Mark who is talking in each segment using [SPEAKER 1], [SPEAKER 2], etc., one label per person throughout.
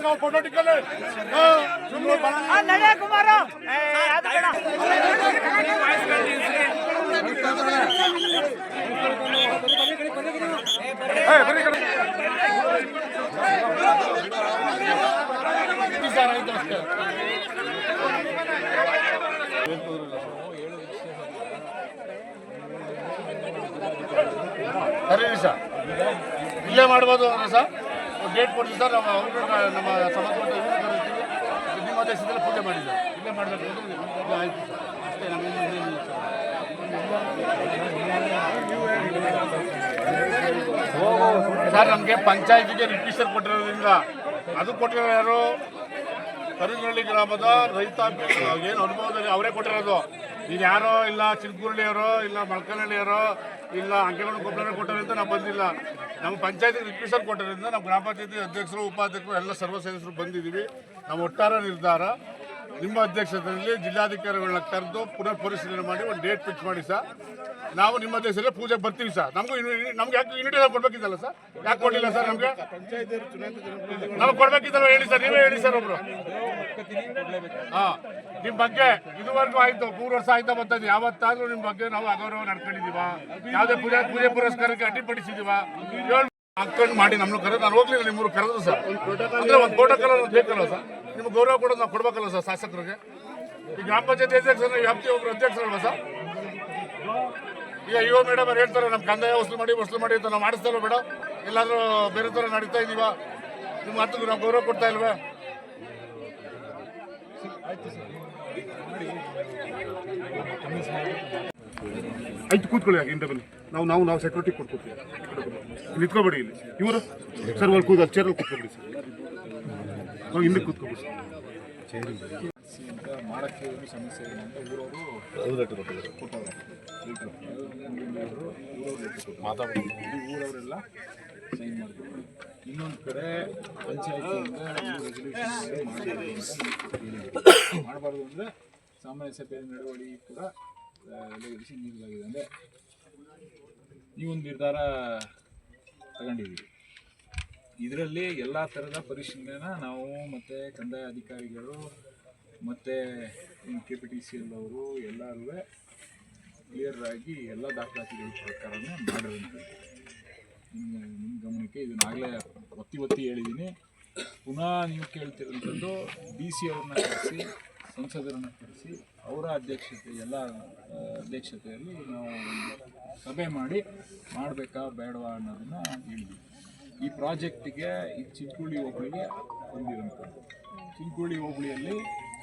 [SPEAKER 1] ಅವ್ರು ಫೋಟೋ ಟಿಕ್ಕಲ್ಲಿ
[SPEAKER 2] ನಡೆ ಕುಮಾರ.
[SPEAKER 1] ಸರ್ ಆಯ್ತು ಅಷ್ಟೇ ಸರಿ ಇಲ್ಲೇ ಮಾಡ್ಬೋದು ಸರ್ ಡೇಟ್ ಕೊಡ್ತೀವಿ ಸರ್, ನಮ್ಮ ಅವರು ನಮ್ಮ ಇವ್ರು ಕರೀತೀವಿ. ನಿಮ್ಮ ದೇಶದಲ್ಲಿ ಪೂಜೆ ಮಾಡಿದ್ದಾರೆ. ಇಲ್ಲೇ ಮಾಡಬೇಕು. ಆಯಿತು ಸರ್. ಅಷ್ಟೇ, ನಮಗೆ ಇನ್ನೇನಿಲ್ಲ ಸರ್. ಸರ್, ನಮಗೆ ಪಂಚಾಯತಿಗೆ ರಿಜಿಸ್ಟರ್ ಕೊಟ್ಟಿರೋದ್ರಿಂದ ಅದು ಕೊಟ್ಟಿರೋ ಯಾರು? ಕರಿನಹಳ್ಳಿ ಗ್ರಾಮದ ರೈತಾಪಿ ಏನು ಅನುಭವದಲ್ಲಿ ಅವರೇ ಕೊಟ್ಟಿರೋದು. ಇದು ಯಾರೋ ಇಲ್ಲ ಚಿಲ್ಕುರ್ಳಿಯವರು ಇಲ್ಲ ಮಲ್ಕನಹಳ್ಳಿಯವರು ಇಲ್ಲ ಅಂಕೆಗಳು ಗೊಬ್ಬರನೇ ಅಂತ ನಾವು ಬಂದಿಲ್ಲ. ನಮ್ಮ ಪಂಚಾಯತಿ ರಿಜಿಸ್ಟರ್ ಕೊಟ್ಟಿರೋದ್ರಿಂದ ನಮ್ಮ ಗ್ರಾಮ ಪಂಚಾಯತಿ ಅಧ್ಯಕ್ಷರು, ಉಪಾಧ್ಯಕ್ಷರು, ಎಲ್ಲ ಸರ್ವ ಸದಸ್ಯರು ಬಂದಿದ್ದೀವಿ. ನಮ್ಮ ಒಟ್ಟಾರೆ ನಿರ್ಧಾರ. ನಿಮ್ಮ ಅಧ್ಯಕ್ಷತೆಯಲ್ಲಿ ಜಿಲ್ಲಾಧಿಕಾರಿಗಳನ್ನ ಕರೆದು ಪುನರ್ ಪರಿಶೀಲನೆ ಮಾಡಿ ಒಂದು ಡೇಟ್ ಫಿಕ್ಸ್ ಮಾಡಿ ಸರ್. ನಾವು ನಿಮ್ಮ ಅಧ್ಯಕ್ಷರಲ್ಲೇ ಪೂಜೆ ಬರ್ತೀವಿ ಸರ್. ನಮಗೂ ನಮ್ಗೆ ಯಾಕೆ ಯೂನಿಟ್ ಕೊಡ್ಬೇಕಿದ್ದಲ್ಲ ಸರ್? ಯಾಕೆ ಕೊಡಲಿಲ್ಲ ಸರ್ ನಮಗೆ? ನಮಗೆ ಕೊಡ್ಬೇಕಿದ್ದಲ್ಲ ಹೇಳಿ ಸರ್. ನೀವೇ ಹೇಳಿ ಸರ್ ಒಬ್ರು. ಹಾ. ನಿಮ್ ಬಗ್ಗೆ ಇದುವರೆಗೂ ಆಯ್ತು. ಮೂರು ವರ್ಷ ಆಯ್ತಾ ಬರ್ತದೆ ಯಾವತ್ತಾದ್ರೂ ನಿಮ್ ಬಗ್ಗೆ ನಾವು ಅಗೌರವ ನಡ್ಕೊಂಡಿದೀವ ಯಾವ್ದೇ ಪೂಜೆ ಪೂಜೆ ಪುರಸ್ಕಾರಕ್ಕೆ ಅಡ್ಡಿಪಡಿಸಿದೀವ ಹಾಕೊಂಡು ಮಾಡಿ ನಮ್ಮನ್ನು ಕರೆದು, ನಾನು ಹೋಗ್ಲಿಲ್ಲ ನಿಮ್ಮೂರು ಕರೆದು ಸರ್. ಅಂದ್ರೆ ಒಂದು ಪ್ರೋಟೋಕಾಲ್ ಅನ್ನೋದು ಬೇಕಲ್ಲ ಸರ್. ನಿಮ್ಗೆ ಗೌರವ ಕೊಡೋದು ನಾವು ಕೊಡ್ಬೇಕಲ್ಲ ಸರ್ ಶಾಸಕರಿಗೆ. ಈ ಗ್ರಾಮ ಪಂಚಾಯತಿ ಅಧ್ಯಕ್ಷರ ವ್ಯಾಪ್ತಿ ಒಬ್ಬರು ಅಧ್ಯಕ್ಷರಲ್ವ ಸರ್? ಈಗ ಇವ ಮೇಡಮ್ ಅವ್ರು ಹೇಳ್ತಾರೆ ನಮ್ಮ ಕಂದಾಯ ವಸೂಲು ಮಾಡಿ ವಸೂಲು ಮಾಡಿ ಅಂತ ನಾವು ಮಾಡಿಸ್ತಲ್ವ ಮೇಡಮ್? ಎಲ್ಲಾದರೂ ಬೇರೆ ಥರ ನಡೀತಾ ಇದೀವ? ನಿಮ್ಮ ಹತ್ತಿಗೆ ನಾವು ಗೌರವ ಕೊಡ್ತಾ ಇಲ್ವಾ? ಆಯ್ತು ಕೂತ್ಕೊಳ್ಳಿ ಇಂಟರ್ವ್ಯೂ ನಾವು ನಾವು ನಾವು ಸೆಕ್ಯೂರಿಟಿ ಕೊಟ್ಕೊತೀವಿ ನಿಂತ್ಕೊಬೇಡಿ ಇಲ್ಲಿ. ಇವರು ಸರ್, ಅಲ್ಲಿ ಕೂದ ಚೇರಲ್ಲಿ ಕೂತ್ಕೊಬಿಡಿ ಸರ್. ನಾವು ಹಿಂದೆ ಕೂತ್ಕೊಬಿಡಿ ಸರ್.
[SPEAKER 3] ಮಾಡಕ್ಕೆ ಏನು ಸಮಸ್ಯೆ ಇಲ್ಲ ಅಂತ ಊರವರು ಕೊಟ್ಟವ್ರೆ ಮಾತಾಡೋದು ಊರವರೆಲ್ಲ ಸೈನ್ ಮಾಡಿದ್ರು ಇನ್ನೊಂದು ಕಡೆ ರೆಸಲ್ಯೂಷನ್ ಮಾಡಬಾರ್ದು ಅಂದರೆ ಸಾಮಾನ್ಯ ಸಭೆಯ ನಡವಳಿ ಕೂಡ ರೆಸಲ್ಯೂಷನ್ ನೀಡಲಾಗಿದೆ ಅಂದರೆ ಈ ಒಂದು ನಿರ್ಧಾರ ತಗೊಂಡಿದ್ದೀವಿ. ಇದರಲ್ಲಿ ಎಲ್ಲ ಥರದ ಪರಿಶೀಲನೆನ ನಾವು ಮತ್ತು ಕಂದಾಯ ಅಧಿಕಾರಿಗಳು ಮತ್ತು K P T C L ಅವರು ಎಲ್ಲರೂ ಕ್ಲಿಯರ್ ಆಗಿ ಎಲ್ಲ ದಾಖಲಾತಿಗಳ ಪ್ರಕಾರನೇ ಮಾಡಿರುವಂಥ ನಿಮ್ಮ ನಿಮ್ಮ ಗಮನಕ್ಕೆ ಇದನ್ನಾಗಲೇ ಒತ್ತಿ ಒತ್ತಿ ಹೇಳಿದ್ದೀನಿ ಪುನಃ ನೀವು ಕೇಳ್ತಿರೋಂಥದ್ದು ಡಿ ಸಿ ಅವ್ರನ್ನ ಕರೆಸಿ ಸಂಸದರನ್ನ ಕರೆಸಿ ಅವರ ಅಧ್ಯಕ್ಷತೆ, ಎಲ್ಲ ಅಧ್ಯಕ್ಷತೆಯಲ್ಲಿ ನಾವು ಸಭೆ ಮಾಡಿ ಮಾಡಬೇಕಾ ಬೇಡವಾ ಅನ್ನೋದನ್ನು ಹೇಳಿದ್ವಿ ಈ ಪ್ರಾಜೆಕ್ಟಿಗೆ ಈ ಚಿಂಕುಳಿ ಹೋಬಳಿಗೆ ಬಂದಿರೋಂಥದ್ದು. ಚಿಂಕುಳ್ಳಿ ಹೋಬಳಿಯಲ್ಲಿ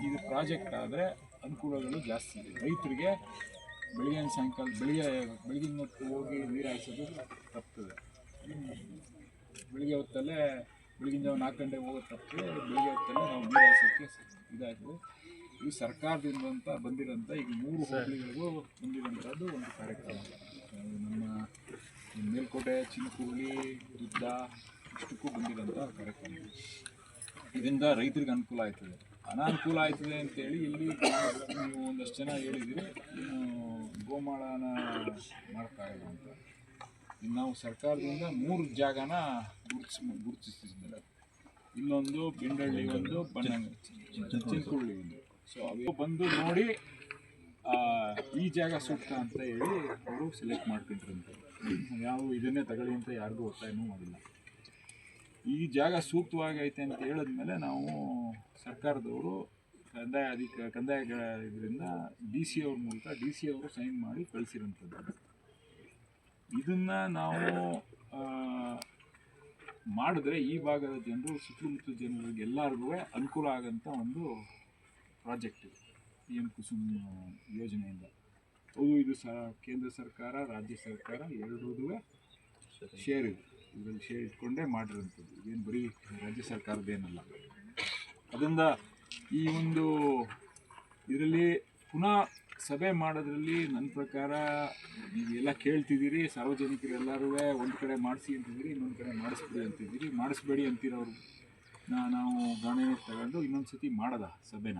[SPEAKER 3] ಇದು ಪ್ರಾಜೆಕ್ಟ್ ಆದರೆ ಅನುಕೂಲಗಳು ಜಾಸ್ತಿ ಇದೆ. ರೈತರಿಗೆ ಬೆಳಿಗ್ಗೆ ಸಾಯಂಕಾಲ, ಬೆಳಿಗ್ಗೆ ಬೆಳಗಿನ ಹೊತ್ತು ಹೋಗಿ ನೀರು ಹಾಯಿಸೋದು ತಪ್ತದೆ. ಬೆಳಿಗ್ಗೆ ಹೊತ್ತಲ್ಲೇ ಬೆಳಗಿನ ಜಾವ ನಾಲ್ಕು ಗಂಟೆಗೆ ಹೋಗೋದು ತಪ್ಪದೆ ಬೆಳಿಗ್ಗೆ ಹೊತ್ತಲ್ಲೇ ನಾವು ನೀರು ಹಾಯಿಸೋಕ್ಕೆ ಇದಾಯಿತು ಇದು ಸರ್ಕಾರದಿಂದ ಅಂತ ಬಂದಿರೋಂಥ ಈಗ ಮೂರು ಹೋಬಳಿಗಳಿಗೂ ಬಂದಿರೋಂಥದ್ದು ಒಂದು ಕಾರ್ಯಕ್ರಮ. ನಮ್ಮ ಈ ಮೇಲ್ಕೋಟೆ ಚಿನ್ನಕುರುಳಿ ದುದ್ದ ಇಷ್ಟಕ್ಕೂ ಬಂದಿರೋಂಥ ಕಾರ್ಯಕ್ರಮ. ಇದರಿಂದ ರೈತರಿಗೆ ಅನುಕೂಲ ಆಯ್ತದೆ. ಅನಾನುಕೂಲ ಆಯ್ತದೆ ಅಂತೇಳಿ ಇಲ್ಲಿ ನೀವು ಒಂದಷ್ಟು ಜನ ಹೇಳಿದಿರಿ ಗೋಮಾಳನ ಮಾಡ್ತಾಯಿಲ್ಲ ಅಂತ ಇನ್ನು ನಾವು ಸರ್ಕಾರದಿಂದ ಮೂರು ಜಾಗನ ಗುರುತಿಸ್ ಗುರುತಿಸ್ತಿದ್ದೀವಿ. ಇಲ್ಲೊಂದು ಬಿಂಡಳ್ಳಿ ಒಂದು ಬಣ್ಣ ಚಿನ್ಕುಳ್ಳಿ ಒಂದು. ಸೊ ಅವರು ಬಂದು ನೋಡಿ ಈ ಜಾಗ ಸೂಕ್ತ ಅಂತ ಹೇಳಿ ಅವರು ಸೆಲೆಕ್ಟ್ ಮಾಡ್ಕೊಂಡ್ರಂತೆ. ಯಾವ ಇದನ್ನೇ ತಗೊಳ್ಳಿ ಅಂತ ಯಾರಿಗೂ ಒತ್ತಾಯನೂ ಮಾಡಿಲ್ಲ. ಈ ಜಾಗ ಸೂಕ್ತವಾಗೈತೆ ಅಂತ ಹೇಳಿದ್ಮೇಲೆ ನಾವು ಸರ್ಕಾರದವರು ಕಂದಾಯ ಅಧಿಕ, ಕಂದಾಯ ಇದರಿಂದ ಡಿ ಸಿ ಅವ್ರ ಮೂಲಕ ಡಿ ಸಿ ಅವರು ಸೈನ್ ಮಾಡಿ ಕಳಿಸಿರೋಂಥದ್ದು. ಇದನ್ನು ನಾವು ಮಾಡಿದ್ರೆ ಈ ಭಾಗದ ಜನರು, ಸುತ್ತಮುತ್ತ ಜನರಿಗೆಲ್ಲರಿಗೂ ಅನುಕೂಲ ಆಗೋಂಥ ಒಂದು ಪ್ರಾಜೆಕ್ಟ್ ಇದು. ಪಿ ಎಂ ಕುಸುಮ್ ಯೋಜನೆಯಿಂದ. ಹೌದು ಇದು ಸ, ಕೇಂದ್ರ ಸರ್ಕಾರ, ರಾಜ್ಯ ಸರ್ಕಾರ ಎರಡೂ ಶೇರ್ ಇದೆ. ಇದರಲ್ಲಿ ಶೇರ್ ಇಟ್ಕೊಂಡೇ ಮಾಡಿರೋಂಥದ್ದು. ಇದೇನು ಬರೀ ರಾಜ್ಯ ಸರ್ಕಾರದ್ದೇನಲ್ಲ ಅದರಿಂದ ಈ ಒಂದು ಇದರಲ್ಲಿ ಪುನಃ ಸಭೆ ಮಾಡೋದ್ರಲ್ಲಿ ನನ್ನ ಪ್ರಕಾರ ನೀವೆಲ್ಲ ಕೇಳ್ತಿದ್ದೀರಿ ಸಾರ್ವಜನಿಕರೆಲ್ಲರೂ ಒಂದು ಕಡೆ ಮಾಡಿಸಿ ಅಂತಿದ್ದೀರಿ, ಇನ್ನೊಂದು ಕಡೆ ಮಾಡಿಸ್ಬಿಡಿ ಅಂತಿದ್ದೀರಿ. ಮಾಡಿಸ್ಬೇಡಿ ಅಂತಿರೋರು ನಾವು ಗಣನೆ ತಗೊಂಡು ಇನ್ನೊಂದು ಸತಿ ಮಾಡೋದ ಸಭೆನ.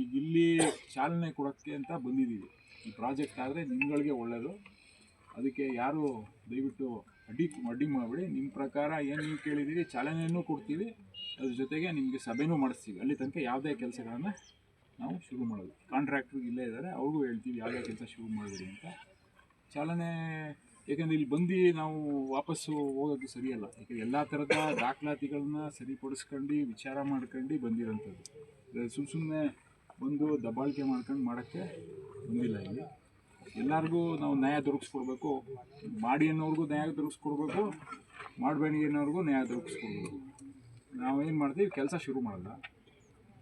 [SPEAKER 3] ಈಗ ಇಲ್ಲಿ ಚಾಲನೆ ಕೊಡೋಕ್ಕೆ ಅಂತ ಬಂದಿದ್ದೀವಿ. ಈ ಪ್ರಾಜೆಕ್ಟ್ ಆದರೆ ನಿಮ್ಗಳಿಗೆ ಒಳ್ಳೆಯದು ಅದಕ್ಕೆ ಯಾರು ದಯವಿಟ್ಟು ಅಡ್ಡಿ ಅಡ್ಡಿ ಮಾಡಬೇಡಿ. ನಿಮ್ಮ ಪ್ರಕಾರ ಏನು ನೀವು ಕೇಳಿದ್ದೀರಿ ಚಾಲನೆಯನ್ನು ಕೊಡ್ತೀವಿ. ಅದ್ರ ಜೊತೆಗೆ ನಿಮಗೆ ಸಭೆನೂ ಮಾಡಿಸ್ತೀವಿ. ಅಲ್ಲಿ ತನಕ ಯಾವುದೇ ಕೆಲಸಗಳನ್ನು ನಾವು ಶುರು ಮಾಡೋದು. ಕಾಂಟ್ರಾಕ್ಟ್ರು ಇಲ್ಲೇ ಇದ್ದಾರೆ ಅವ್ರಿಗೂ ಹೇಳ್ತೀವಿ ಯಾವುದೇ ಕೆಲಸ ಶುರು ಮಾಡಬೇಡಿ ಅಂತ. ಚಾಲನೆ, ಏಕೆಂದರೆ ಇಲ್ಲಿ ಬಂದು ನಾವು ವಾಪಸ್ಸು ಹೋಗೋದು ಸರಿಯಲ್ಲ. ಯಾಕೆ ಎಲ್ಲ ಥರದ ದಾಖಲಾತಿಗಳನ್ನ ಸರಿಪಡಿಸ್ಕೊಂಡು, ವಿಚಾರ ಮಾಡ್ಕೊಂಡು ಬಂದಿರೋಂಥದ್ದು. ಸುಮ್ಮ ಸುಮ್ಮನೆ ಬಂದು ದಬ್ಬಾಳಿಕೆ ಮಾಡ್ಕೊಂಡು ಮಾಡೋಕ್ಕೆ ಬಂದಿಲ್ಲ ಇಲ್ಲಿ. ಎಲ್ಲರಿಗೂ ನಾವು ನ್ಯಾಯ ದೊರಕಿಸ್ಕೊಡ್ಬೇಕು. ಮಾಡಿ ಅನ್ನೋರಿಗೂ ನ್ಯಾಯ ದೊರಕಿಸ್ಕೊಡ್ಬೇಕು. ಮಾಡಬೇಡಿ ಅನ್ನೋರಿಗೂ ನ್ಯಾಯ ದೊರಕಿಸ್ಕೊಡ್ಬೇಕು. ನಾವೇನು ಮಾಡ್ತೀವಿ, ಕೆಲಸ ಶುರು ಮಾಡಲ್ಲ.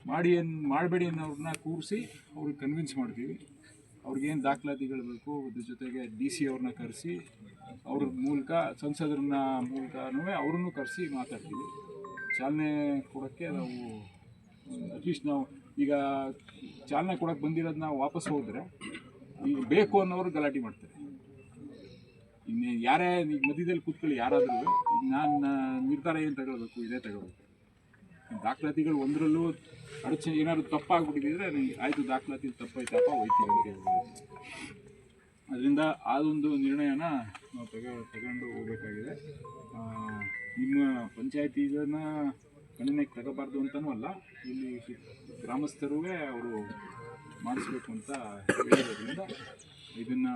[SPEAKER 3] ಮಾಡಿ ಏನು ಮಾಡಬೇಡಿ ಅನ್ನೋರನ್ನ ಕೂರಿಸಿ ಅವ್ರಿಗೆ ಕನ್ವಿನ್ಸ್ ಮಾಡ್ತೀವಿ. ಅವ್ರಿಗೇನು ದಾಖಲಾತಿಗಳು ಬೇಕು, ಅದ್ರ ಜೊತೆಗೆ ಡಿ ಸಿ ಅವ್ರನ್ನ ಕರೆಸಿ, ಅವ್ರ ಮೂಲಕ, ಸಂಸದರನ್ನ ಮೂಲಕನೂ ಅವ್ರನ್ನೂ ಕರೆಸಿ ಮಾತಾಡ್ತೀವಿ. ಚಾಲನೆ ಕೊಡೋಕ್ಕೆ ನಾವು, ಅಟ್ಲೀಸ್ಟ್ ನಾವು ಈಗ ಚಾಲನೆ ಕೊಡೋಕ್ಕೆ ಬಂದಿರೋದನ್ನ ವಾಪಸ್ ಹೋದರೆ ಈಗ ಬೇಕು ಅನ್ನೋರು ಗಲಾಟೆ ಮಾಡ್ತಾರೆ. ಇನ್ನು ಯಾರೇ ಈಗ ಮಧ್ಯದಲ್ಲಿ ಕೂತ್ಕೊಳ್ಳಿ, ಯಾರಾದರೂ ನಾನು ನಿರ್ಧಾರ ಏನು ತಗೊಳ್ಬೇಕು? ಇದೇ ತಗೊಳ್ಬೇಕು. ದಾಖಲಾತಿಗಳು ಒಂದರಲ್ಲೂ ಅಡಚ, ಏನಾದ್ರು ತಪ್ಪಾಗ್ಬಿಟ್ಟಿದ್ರೆ ಆಯಿತು ದಾಖಲಾತಿ ತಪ್ಪಾಯ್ತಪ್ಪ ಹೋಯ್ತೀವಿ ಅಂತ ಹೇಳ್ಬೋದು ಅದರಿಂದ ಅದೊಂದು ನಿರ್ಣಯನ ನಾವು ತಗೋ, ತಗೊಂಡು ಹೋಗಬೇಕಾಗಿದೆ. ನಿಮ್ಮ ಪಂಚಾಯತಿ ಇದನ್ನ ಗಣನೆಗೆ ತಗೋಬಾರ್ದು ಅಂತನೂ ಅಲ್ಲ. ಇಲ್ಲಿ ಗ್ರಾಮಸ್ಥರುವೇ ಅವರು ಮಾಡಿಸ್ಬೇಕು ಅಂತ ಹೇಳಿರೋದ್ರಿಂದ ಇದನ್ನ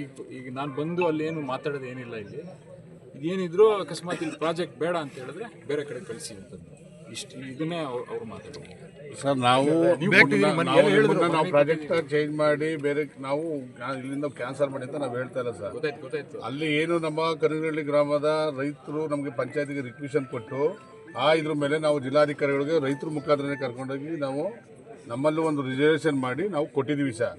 [SPEAKER 3] ಈಗ ಈಗ ನಾನು ಬಂದು ಅಲ್ಲೇನು ಮಾತಾಡೋದು ಏನಿಲ್ಲ ಇಲ್ಲಿ. ಇದೇನಿದ್ರು ಅಕಸ್ಮಾತ್ ಇಲ್ಲಿ ಪ್ರಾಜೆಕ್ಟ್ ಬೇಡ ಅಂತ ಹೇಳಿದ್ರೆ ಬೇರೆ ಕಡೆ ಕಳಿಸಿ ಅಂತಂದು ಇಷ್ಟು ಇದನ್ನೇ ಅವ್ರು ಅವ್ರು ಮಾತಾಡೋದು.
[SPEAKER 1] ಸರ್ ನಾವು
[SPEAKER 3] ನೀವು
[SPEAKER 1] ಪ್ರಾಜೆಕ್ಟ್ ಚೇಂಜ್ ಮಾಡಿ ಬೇರೆ ನಾವು ಇಲ್ಲಿಂದ ಕ್ಯಾನ್ಸಲ್ ಮಾಡಿ ಅಂತ ನಾವು ಹೇಳ್ತಾ ಇಲ್ಲ ಸರ್.
[SPEAKER 3] ಗೊತ್ತಾಯ್ತು ಗೊತ್ತಾಯ್ತು.
[SPEAKER 1] ಅಲ್ಲಿ ಏನು ನಮ್ಮ ಕರಿನಹಳ್ಳಿ ಗ್ರಾಮದ ರೈತರು ನಮಗೆ ಪಂಚಾಯತಿಗೆ ರಿಕ್ವಿಷನ್ ಕೊಟ್ಟು ಆ ಇದ್ರ ಮೇಲೆ ನಾವು ಜಿಲ್ಲಾಧಿಕಾರಿಗಳಿಗೆ ರೈತರ ಮುಖಾಂತರನೇ ಕರ್ಕೊಂಡೋಗಿ ನಾವು ನಮ್ಮಲ್ಲೂ ಒಂದು ರಿಸರ್ವೇಷನ್ ಮಾಡಿ ನಾವು ಕೊಟ್ಟಿದ್ದೀವಿ ಸರ್.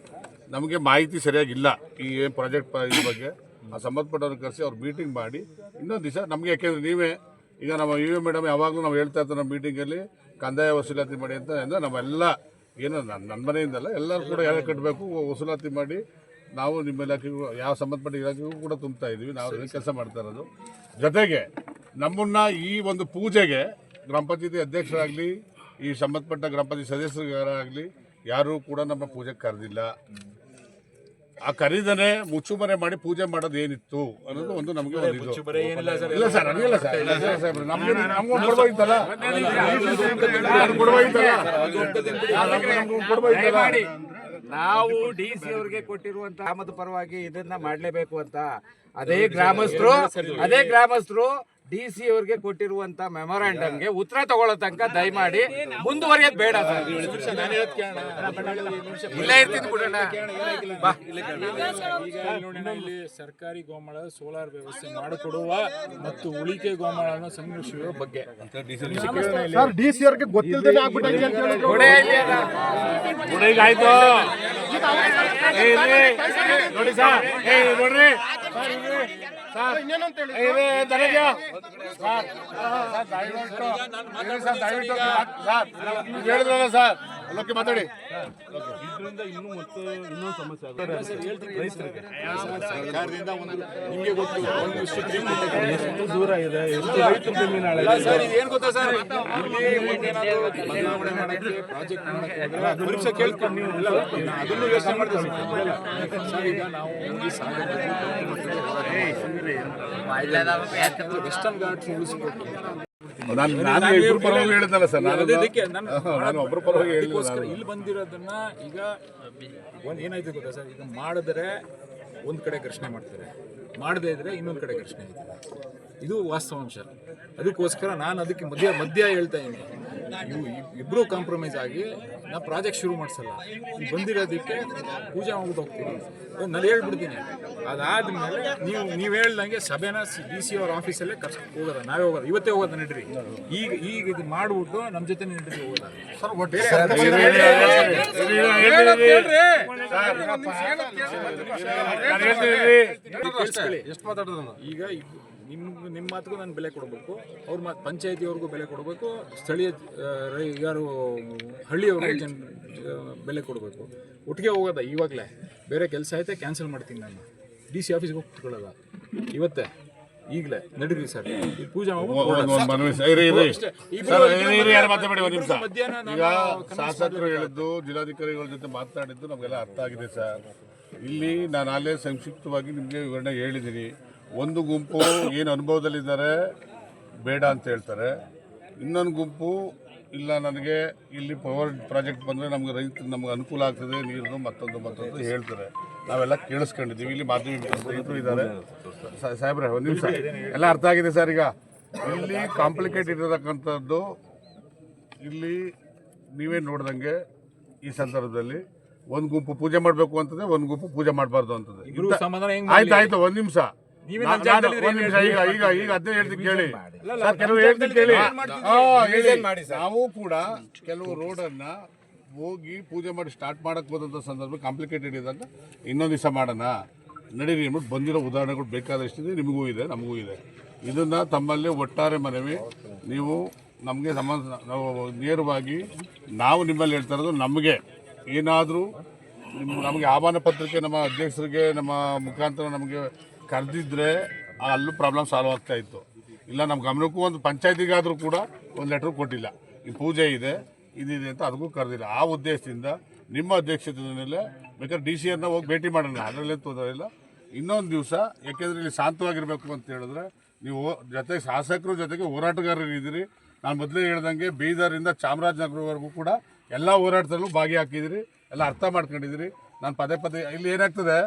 [SPEAKER 1] ನಮಗೆ ಮಾಹಿತಿ ಸರಿಯಾಗಿಲ್ಲ ಈ ಏನು ಪ್ರಾಜೆಕ್ಟ್ ಬಗ್ಗೆ. ಆ ಸಂಬಂಧಪಟ್ಟವ್ರನ್ನ ಕರೆಸಿ ಅವ್ರು ಮೀಟಿಂಗ್ ಮಾಡಿ. ಇನ್ನೊಂದು ದಿವಸ ನಮಗೆ ಯಾಕೆಂದ್ರೆ ನೀವೇ, ಈಗ ನಮ್ಮ ಯು ಎ ಮೇಡಮ್ ಯಾವಾಗಲೂ ನಾವು ಹೇಳ್ತಾ ಇರ್ತಾರೆ ನಮ್ಮ ಮೀಟಿಂಗಲ್ಲಿ ಕಂದಾಯ ವಸೂಲಾತಿ ಮಾಡಿ ಅಂತ ಅಂದರೆ ನಾವೆಲ್ಲ ಏನು ನನ್ನ ನನ್ನ ಮನೆಯಿಂದಲ್ಲ, ಎಲ್ಲರೂ ಕೂಡ ಯಾರು ಕಟ್ಟಬೇಕು ವಸೂಲಾತಿ ಮಾಡಿ ನಾವು ನಿಮ್ಮ ಇಲಾಖೆಗೂ, ಯಾವ ಸಂಬಂಧಪಟ್ಟ ಇಲಾಖೆಗೂ ಕೂಡ ತುಂಬ್ತಾ ಇದ್ದೀವಿ ನಾವು ಕೆಲಸ ಮಾಡ್ತಾ ಇರೋದು. ಜೊತೆಗೆ ನಮ್ಮನ್ನ ಈ ಒಂದು ಪೂಜೆಗೆ ಗ್ರಾಮ ಪಂಚಾಯತಿ ಅಧ್ಯಕ್ಷರಾಗಲಿ ಈ ಸಂಬಂಧಪಟ್ಟ ಗ್ರಾಮ ಪಂಚಾಯತಿ ಸದಸ್ಯರಾಗಲಿ ಯಾರೂ ಕೂಡ ನಮ್ಮ ಪೂಜೆ ಕರೆದಿಲ್ಲ. ಆ ಕರೀದನೆ ಮುಚ್ಚುಮರೆ ಮಾಡಿ ಪೂಜೆ ಮಾಡೋದು ಏನಿತ್ತು ಅನ್ನೋದು ಒಂದು ನಮಗೆ ಒಂದು ಇದು.
[SPEAKER 3] ಏನಿಲ್ಲ ಸರ್.
[SPEAKER 1] ಇಲ್ಲ ಸರ್ ಹಂಗಿಲ್ಲ ಸರ್ ಇಲ್ಲ ಸರ್ ಸಾಹೇಬ್ರೆ, ನಮ್ಗೆ ನಮ್ಗೂ
[SPEAKER 4] ನಾವು ಡಿ ಸಿ ಅವ್ರಿಗೆ ಕೊಟ್ಟಿರುವಂತ ಗ್ರಾಮದ ಪರವಾಗಿ ಇದನ್ನ ಮಾಡ್ಲೇಬೇಕು ಅಂತ. ಅದೇ ಗ್ರಾಮಸ್ಥರು ಅದೇ ಗ್ರಾಮಸ್ಥರು ಡಿ ಸಿ ಅವ್ರಿಗೆ ಕೊಟ್ಟಿರುವಂತ ಮೆಮೊರಾಂಡಮ್ಗೆ ಉತ್ತರ ತಗೊಳ್ಳೋ ತನಕ ದಯಮಾಡಿ ಮುಂದುವರಿಯೋದು ಬೇಡ ಸರ್. ಇಲ್ಲೇ ಇರ್ತೀನಿ ಬಿಡೋಣ.
[SPEAKER 3] ಸರ್ಕಾರಿ ಗೋಮಾಳ ಸೋಲಾರ್ ವ್ಯವಸ್ಥೆ ಮಾಡಿಕೊಡುವ ಮತ್ತು ಉಳಿಕೆ ಗೋಮಾಳನ ಸಂರಕ್ಷಿಸುವ ಬಗ್ಗೆ.
[SPEAKER 1] ನೋಡಿ ಸರ್. ನೋಡ್ರಿ. ಸರ್, ಇರ್ರಿ. ಸರ್, ಏ, ಸರ್ ಧನಂಜಯ. ಸರ್, ಸರ್, ದಯವಿಟ್ಟು ಇರ್ರಿ ಮತ್ತೆ ಇನ್ನೊಂದು ಸರ್, ಸರ್ ಅಲ್ಲೋಕೆ ಮಾತಾಡಿ ಸರ್ಕಾರದಿಂದ ಒಂದು ನಿಮಗೆ ಗೊತ್ತು ಒಂದಿಷ್ಟು ಕ್ರೀಮ್
[SPEAKER 3] ಅಲ್ಲ ಸರ್ ಇದೇನ್ ಗೊತ್ತಾ ಸರ್? ಇಲ್ಲಿ ಒಂದೇನಾದ್ರು ಬದಲಾವಣೆ ಮಾಡಕ್ಕೆ ಪ್ರಾಜೆಕ್ಟ್ ಮಾಡಕ್ಕೆ ಹೋದ್ರೆ ಪರೀಕ್ಷೆ ಕೇಳ್ಕೊಂಡು ನೀವು ಅದನ್ನು ಯೋಚನೆ ಮಾಡ್ತೀವಿ ಸರ್. ಈಗ ನಾವು ಹೋಗಿ ಸಾಗರ ವೆಸ್ಟರ್ನ್ ಘಾಟ್ಸ್ ಉಳಿಸ್ಬೇಕು.
[SPEAKER 1] ನಾನು ನಾನು ಇಬ್ಬರು ಪರವಾಗಿ ಹೇಳಿದ್ನಲ್ಲ ಸರ್ ನಾನು
[SPEAKER 3] ಅದಕ್ಕೆ ನಾನು
[SPEAKER 1] ನಾನು ಒಬ್ಬರ ಪರವಾಗಿ ಹೇಳಿಲ್ಲ
[SPEAKER 3] ಇಲ್ಲಿ ಬಂದಿರೋದನ್ನ ಈಗ ಒಂದ್ ಏನಾಯ್ತು ಗೊತ್ತಾ ಸರ್? ಈಗ ಮಾಡಿದ್ರೆ ಒಂದ್ ಕಡೆ ಘರ್ಷಣೆ ಮಾಡ್ತಾರೆ. ಮಾಡದೇ ಇದ್ರೆ ಇನ್ನೊಂದ್ ಕಡೆ ಘರ್ಷಣೆ ಆಯ್ತದೆ. ಇದು ವಾಸ್ತವಾಂಶ. ಅದಕ್ಕೋಸ್ಕರ ನಾನು ಅದಕ್ಕೆ ಮಧ್ಯ ಮಧ್ಯ ಹೇಳ್ತಾ ಇದ್ದೀನಿ. ಇವು ಇಬ್ಬರು ಕಾಂಪ್ರಮೈಸ್ ಆಗಿ ನಾ ಪ್ರಾಜೆಕ್ಟ್ ಶುರು ಮಾಡಿಸಲ್ಲ. ಬಂದಿರೋದಕ್ಕೆ ಪೂಜೆ ಮಾಡ್ಬಿಟ್ಟು ಹೋಗ್ತೀನಿ ನಾನು ಹೇಳ್ಬಿಡ್ತೀನಿ. ಅದಾದ್ಮೇಲೆ ನೀವು ನೀವು ಹೇಳ್ದಂಗೆ ಸಭೆನ ಡಿ ಸಿ ಅವ್ರ ಆಫೀಸಲ್ಲೇ ಕರ್ಸ್ ಹೋಗೋದ. ನಾವೇ ಹೋಗೋದು. ಇವತ್ತೇ ಹೋಗೋದ ನಡ್ರಿ. ಈಗ ಈಗ ಇದು ಮಾಡಿಬಿಟ್ಟು ನಮ್ಮ ಜೊತೆ ನಡ್ರಿ ಹೋಗೋದ.
[SPEAKER 5] ಸರ್ ಒಟ್ಟು ಎಷ್ಟು ಮಾತಾಡೋದು
[SPEAKER 3] ಈಗ ಇಬ್- ನಿಮ್ ನಿಮ್ಮ ಮಾತಿಗೂ ನಾನು ಬೆಲೆ ಕೊಡಬೇಕು. ಅವ್ರ ಮಾತು ಪಂಚಾಯತಿಯವ್ರಿಗೂ ಬೆಲೆ ಕೊಡಬೇಕು. ಸ್ಥಳೀಯ ಯಾರು ಹಳ್ಳಿಯವ್ರಿಗೆ ಜನ ಬೆಲೆ ಕೊಡಬೇಕು. ಒಟ್ಟಿಗೆ ಹೋಗೋದ ಇವಾಗಲೇ. ಬೇರೆ ಕೆಲಸ ಐತೆ ಕ್ಯಾನ್ಸಲ್ ಮಾಡ್ತೀನಿ ನಾನು. ಡಿ ಸಿ ಆಫೀಸ್ಗೆ ಹೋಗಿ ಕುತ್ಕೊಳ್ಳೋದ. ಇವತ್ತೇ ಈಗಲೇ ನಡೀರಿ ಸರ್. ಈ ಪೂಜೆ ಮಧ್ಯಾಹ್ನ
[SPEAKER 1] ಈಗ ಶಾಸಕರು ಹೇಳಿದ್ದು ಜಿಲ್ಲಾಧಿಕಾರಿಗಳ ಜೊತೆ ಮಾತನಾಡಿದ್ದು ನಮಗೆಲ್ಲ ಅರ್ಥ ಆಗಿದೆ ಸರ್. ಇಲ್ಲಿ ನಾನು ಅಲ್ಲೇ ಸಂಕ್ಷಿಪ್ತವಾಗಿ ನಿಮಗೆ ವಿವರಣೆ ಹೇಳಿದ್ದೀನಿ. ಒಂದು ಗುಂಪು ಏನು ಅನುಭವದಲ್ಲಿದ್ದಾರೆ ಬೇಡ ಅಂತ ಹೇಳ್ತಾರೆ. ಇನ್ನೊಂದು ಗುಂಪು ಇಲ್ಲ ನನಗೆ ಇಲ್ಲಿ ಪವರ್ ಪ್ರಾಜೆಕ್ಟ್ ಬಂದರೆ ನಮ್ಗೆ ರೈತ ನಮ್ಗೆ ಅನುಕೂಲ ಆಗ್ತದೆ ನೀರು ಮತ್ತೊಂದು ಮತ್ತೊಂದು ಹೇಳ್ತಾರೆ. ನಾವೆಲ್ಲ ಕೇಳಿಸ್ಕೊಂಡಿದ್ದೀವಿ ಇಲ್ಲಿ ಮಾಧ್ಯಮ ರೈತರು ಇದ್ದಾರೆ. ಸಾಹೇಬ್ರೆ ಒಂದು ನಿಮಿಷ. ಎಲ್ಲ ಅರ್ಥ ಆಗಿದೆ ಸರ್ ಈಗ? ಇಲ್ಲಿ ಕಾಂಪ್ಲಿಕೇಟ್ ಇರತಕ್ಕಂಥದ್ದು ಇಲ್ಲಿ ನೀವೇ ನೋಡ್ದಂಗೆ ಈ ಸಂದರ್ಭದಲ್ಲಿ ಒಂದು ಗುಂಪು ಪೂಜೆ ಮಾಡಬೇಕು ಅಂತದೆ ಒಂದು ಗುಂಪು ಪೂಜೆ ಮಾಡಬಾರ್ದು ಅಂತದೆ. ಆಯ್ತು ಆಯ್ತು ಒಂದು ನಿಮಿಷ.
[SPEAKER 3] ನೀವೇ
[SPEAKER 1] ನಾ-
[SPEAKER 3] ನನ್ನ ಜಾಗದಲ್ಲಿ
[SPEAKER 1] ಒಂದ್ ನಿಮಿಷ ಈಗ ಈಗ ಈಗ ಅದೇ ಹೇಳ್ತೀನಿ ಕೇಳಿ.
[SPEAKER 3] ಅಲ್ಲ,
[SPEAKER 1] ಸರ್, ಕೆಲವು ಹೇಳ್ತೀನಿ ಕೇಳಿ. ಹೇಳಿ. ನಾವು ಕೂಡ ಕೆಲವು ರೋಡನ್ನ ಹೋಗಿ ಪೂಜೆ ಮಾಡಿ ಸ್ಟಾರ್ಟ್ ಮಾಡಕ್ ಹೋದಂತ ಸಂದರ್ಭ ಕಾಂಪ್ಲಿಕೇಟೆಡ್ ಇದ್ದಾಗ ಇನ್ನೊಂದು ದಿವಸ ಮಾಡೋಣ. ನಡೀರಿ ಅಂದ್ಬಿಟ್ಟು ಬಂದಿರೋ ಉದಾಹರಣೆಗಳು ಬೇಕಾದಷ್ಟಿದೆ ನಿಮಗೂ ಇದೆ ನಮಗೂ ಇದೆ. ಇದನ್ನ ತಮ್ಮಲ್ಲಿ ಒಟ್ಟಾರೆ ಮನವಿ. ನೀವು ನಮಗೆ ಸಂಬಂಧ ನಾವು ನೇರವಾಗಿ ನಾವು ನಿಮ್ಮಲ್ಲಿ ಹೇಳ್ತಾ ಇರೋದು ನಮಗೆ. ಏನಾದರೂ ನಿಮ್ಮ ನಮಗೆ ಆಹ್ವಾನ ಪತ್ರಿಕೆ ನಮ್ಮ ಅಧ್ಯಕ್ಷರಿಗೆ ನಮ್ಮ ಮುಖಾಂತರ ನಮಗೆ ಕರೆದಿದ್ರೆ ಅಲ್ಲೂ ಪ್ರಾಬ್ಲಮ್ ಸಾಲ್ವ್ ಆಗ್ತಾ ಇತ್ತು. ಇಲ್ಲ ನಮ್ಮ ಗಮನಕ್ಕೂ ಒಂದು ಪಂಚಾಯತಿಗಾದರೂ ಕೂಡ ಒಂದು ಲೆಟ್ರ್ ಕೊಟ್ಟಿಲ್ಲ. ಈ ಪೂಜೆ ಇದೆ, ಇದಿದೆ ಅಂತ ಅದಕ್ಕೂ ಕರೆದಿಲ್ಲ. ಆ ಉದ್ದೇಶದಿಂದ ನಿಮ್ಮ ಅಧ್ಯಕ್ಷತೆ ಮೇಲೆ ಬೇಕಾದ್ರೆ ಡಿ ಸಿ ಹೋಗಿ ಭೇಟಿ ಮಾಡೋಣ. ಅದರಲ್ಲೇ ತೊಂದರೆ ಇಲ್ಲ. ಇನ್ನೊಂದು ದಿವಸ, ಯಾಕೆಂದ್ರೆ ಇಲ್ಲಿ ಶಾಂತವಾಗಿರಬೇಕು ಅಂತ ಹೇಳಿದ್ರೆ ನೀವು ಜೊತೆ ಶಾಸಕರು ಜೊತೆಗೆ ಹೋರಾಟಗಾರರು ಇದ್ದೀರಿ. ನಾನು ಮೊದಲೇ ಹೇಳ್ದಂಗೆ ಬೀದರಿಂದ ಚಾಮರಾಜನಗರವರೆಗೂ ಕೂಡ ಎಲ್ಲ ಹೋರಾಟದಲ್ಲೂ ಭಾಗಿಯಾಗಿದ್ದೀರಿ ಎಲ್ಲ ಅರ್ಥ ಮಾಡ್ಕೊಂಡಿದ್ದೀರಿ. ನಾನು ಪದೇ ಪದೇ, ಇಲ್ಲಿ ಏನಾಗ್ತದೆ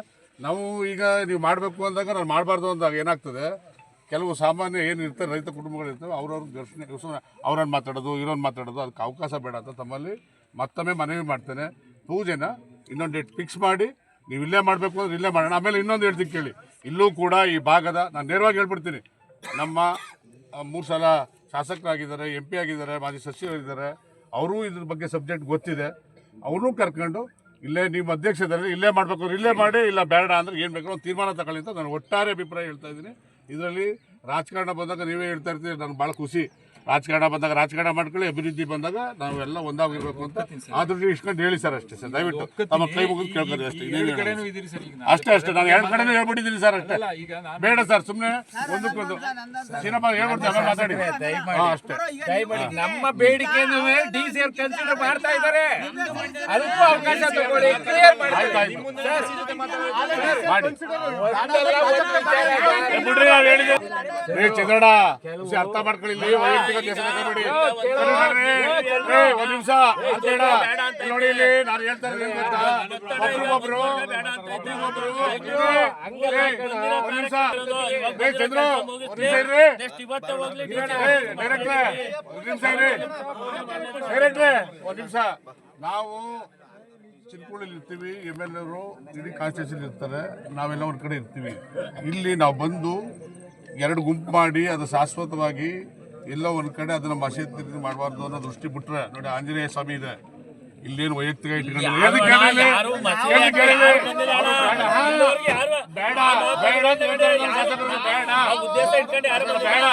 [SPEAKER 1] ನಾವು ಈಗ ನೀವು ಮಾಡಬೇಕು ಅಂದಾಗ, ನಾನು ಮಾಡಬಾರ್ದು ಅಂದಾಗ ಏನಾಗ್ತದೆ? ಕೆಲವು ಸಾಮಾನ್ಯ ಏನು ಇರ್ತಾರೆ, ರೈತ ಕುಟುಂಬಗಳು ಇರ್ತವೆ ಅವ್ರವ್ರ ಸುಮ್ಮನೆ ಅವ್ರನ್ನ ಮಾತಾಡೋದು ಇವ್ರನ್ನ ಮಾತಾಡೋದು, ಅದಕ್ಕೆ ಅವಕಾಶ ಬೇಡ ಅಂತ ತಮ್ಮಲ್ಲಿ ಮತ್ತೊಮ್ಮೆ ಮನವಿ ಮಾಡ್ತೇನೆ. ಪೂಜೆನ ಇನ್ನೊಂದು ಡೇಟ್ ಫಿಕ್ಸ್ ಮಾಡಿ, ನೀವು ಇಲ್ಲೇ ಮಾಡಬೇಕು ಅಂದ್ರೆ ಇಲ್ಲೇ ಮಾಡೋಣ. ಆಮೇಲೆ ಇನ್ನೊಂದು ಹೇಳ್ತೀನಿ ಕೇಳಿ. ಇಲ್ಲೂ ಕೂಡ ಈ ಭಾಗದ, ನಾನು ನೇರವಾಗಿ ಹೇಳ್ಬಿಡ್ತೀನಿ. ನಮ್ಮ ಮೂರು ಸಲ ಶಾಸಕರಾಗಿದ್ದಾರೆ ಎಂ ಪಿ ಆಗಿದ್ದಾರೆ, ಮಾಜಿ ಸಚಿವರಿದ್ದಾರೆ. ಅವರೂ ಇದ್ರ ಬಗ್ಗೆ ಸಬ್ಜೆಕ್ಟ್ ಗೊತ್ತಿದೆ. ಅವರೂ ಕರ್ಕೊಂಡು ಇಲ್ಲೇ ನಿಮ್ಮ ಅಧ್ಯಕ್ಷದಲ್ಲಿ ಇಲ್ಲೇ ಮಾಡಬೇಕು ಇಲ್ಲೇ ಮಾಡಿ, ಇಲ್ಲ ಬೇಡ ಅಂದ್ರೆ ಏನು ಬೇಕು ತೀರ್ಮಾನ ತಗೊಳ್ಳಿ ಅಂತ ನಾನು ಒಟ್ಟಾರೆ ಅಭಿಪ್ರಾಯ ಹೇಳ್ತಾ ಇದ್ದೀನಿ. ಇದರಲ್ಲಿ ರಾಜಕಾರಣ ಬಂದಾಗ ನೀವೇ ಹೇಳ್ತಾ ಇರ್ತೀರಿ ನನಗೆ ಭಾಳ ಖುಷಿ. ರಾಜಕಾರಣ ಬಂದಾಗ ರಾಜಕಾರಣ ಮಾಡ್ಕೊಳ್ಳಿ ಅಭಿವೃದ್ಧಿ ಬಂದಾಗ ನಾವೆಲ್ಲ ಒಂದಾಗಿರ್ಬೇಕು ಅಂತ ಆ ದೃಷ್ಟಿ ಇಟ್ಕೊಂಡು ಹೇಳಿ ಸರ್ ಅಷ್ಟೇ ಸರ್. ದಯವಿಟ್ಟು ನಮ್ಮ ಕೈ ಮುಗಿದು ಕೇಳ್ಕೊತೀವಿ ಅಷ್ಟೇ. ಅಷ್ಟೇ ಅಷ್ಟೇ. ನಾನು ಎರಡು ಕಡೆನೂ ಹೇಳ್ಬಿಟ್ಟಿದ್ದೀನಿ ಸರ್ ಅಷ್ಟೇ.
[SPEAKER 3] ಅಲ್ಲ ಈಗ ನಾನು
[SPEAKER 1] ಬೇಡ ಸರ್ ಸುಮ್ಮನೆ ಒಂದಕ್ಕೊಂದು ಸಿನಿಮಾ ಹೇಳ್ಬಿಡ್ತೀನಿ ಆಮೇಲೆ ಮಾತಾಡಿ. ಅಷ್ಟೇ.
[SPEAKER 4] ನಮ್ಮ ಬೇಡಿಕೆಯನ್ನು ಡಿ ಸಿ ಅವ್ರು ಕನ್ಸಿಡರ್ ಮಾಡ್ತಾ ಇದ್ದಾರೆ. ಅದಕ್ಕೂ ಅವಕಾಶ ತಗೊಳ್ಳಿ ಕ್ಲಿಯರ್
[SPEAKER 1] ಮಾಡಿ ಬಿಡ್ರಿ ನಾವ್ ಹೇಳಿದ್ದೆ. ಚಂದ್ರಣ್ಣ ಅರ್ಥ ಮಾಡ್ಕೊಳ್ಳಿ ವೈಯಕ್ತಿಕ ಒಂದ್ ನಿಮಿಷ ನೋಡಿ ಇಲ್ಲಿ ನಾನು ಹೇಳ್ತಾ ಇರೋದು ಏನ್ ಗೊತ್ತಾ ಒಬ್ರಿಗೊಬ್ರು ಒಬ್ರಿಗೊಬ್ರು ಇರ್ರಿ. ಏ, ಒಂದ್ ನಿಮಿಷ ಏ ಚಂದ್ರ ಒಂದ್ ನಿಮಿಷ ಇರ್ರಿ. ಏ, ಒಂದ್ ನಿಮಿಷ ಇರ್ರಿ. ಡೈರೆಕ್ಟ್ರೇ ಒಂದ್ ನಿಮಿಷ ನಾವು ಚಿನ್ಕುಳಲ್ಲಿ ಇರ್ತೀವಿ ಎಂ ಎಲ್ ಎರು ಇಡೀ ಕಾನ್ಸ್ಟಿಟ್ಯೂಷನ್ ಇರ್ತಾರೆ. ನಾವೆಲ್ಲ ಒಂದು ಕಡೆ ಇರ್ತೀವಿ. ಇಲ್ಲಿ ನಾವು ಬಂದು ಎರಡು ಗುಂಪು ಮಾಡಿ ಅದು ಶಾಶ್ವತವಾಗಿ ಎಲ್ಲೋ ಒಂದು ಕಡೆ ಅದನ್ನ ಮಸೀದಿ ಮಾಡಬಾರ್ದು ಅನ್ನೋ ದೃಷ್ಟಿ ಬಿಟ್ರೆ ನೋಡಿ ಆಂಜನೇಯ ಸ್ವಾಮಿ ಇದೆ. ಇಲ್ಲೇನು ವೈಯಕ್ತಿಕ ಇಟ್ಕೊಂಡು? ಬೇಡ ಬೇಡ ಅಂತ ಹೇಳ್ತಾ ಇದ್ದಾರೆ ಶಾಸಕರು, ಬೇಡ ಬೇಡ